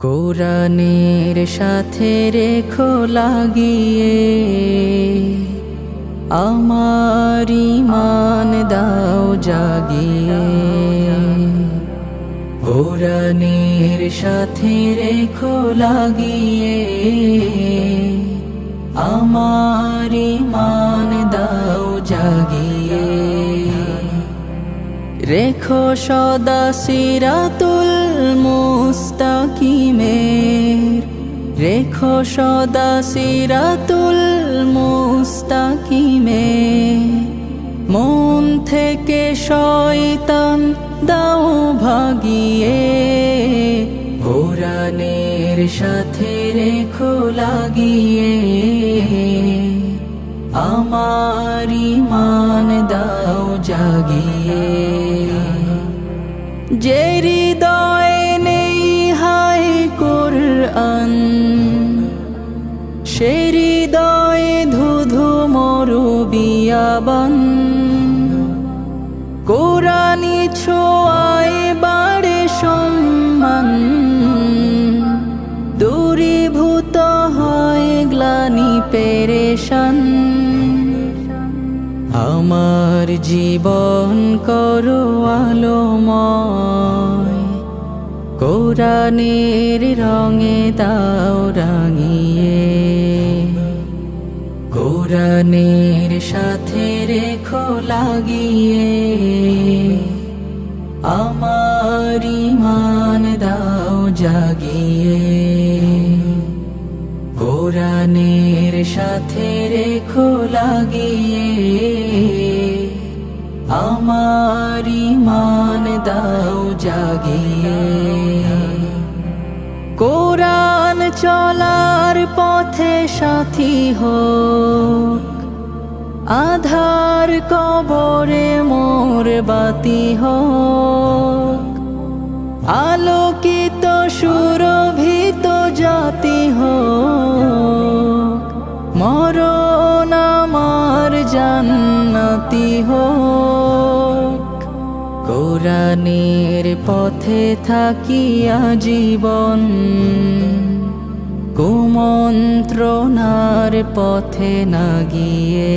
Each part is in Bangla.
কোরআনের সাথে রেখো লাগিয়ে, আমার ইমান দাও জাগিয়ে। কোরআনের সাথে রেখো লাগিয়ে, আমার ইমান দাও জাগিয়ে। রেখো সদা সিরাতুল মুস্তাকিমের রেখো সদা সিরাতুল মুস্তাকিমের মন থেকে শয়তান দাও ভাগিয়ে। কোরআনের সাথে রেখো লাগিয়ে। আমার ইমান দাও জাগিয়ে। যে হৃদয়ে নেই হাই কোরআন ধুধু মরু বিয়াবান কোরআনি ছোঁয়ায় বাড়ে সম্মান। দূরীভূত হয় গ্লানি পেরেশান। আমার জীবন করো আলোময়। কোরআনের রঙে দাও রাঙিয়ে। কোরআনের সাথে রেখো লাগিয়ে। আমার ইমান দাও জাগিয়ে। কোরআনের সাথে রেখো লাগিয়ে। আমার ইমান দাও জাগিয়ে। কোরআন চলার পথে সাথী হোক। আধার কবরে মোর বাতি হোক। আলোকিত সুরভিত জাতি হোক। মরণ আমার জান্নাতি হোক। কোরআনের পথে থাকিয়া জীবন কুমন্ত্রণার পথে না গিয়ে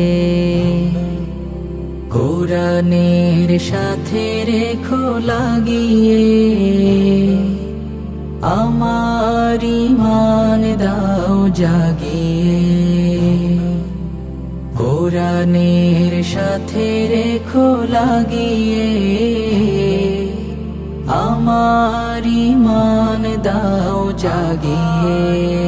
কোরআনের সাথে রেখো লাগিয়ে আমার ইমান দাও জাগিয়ে কোরআনের সাথে রেখো লাগিয়ে আমার ইমান দাও জাগিয়ে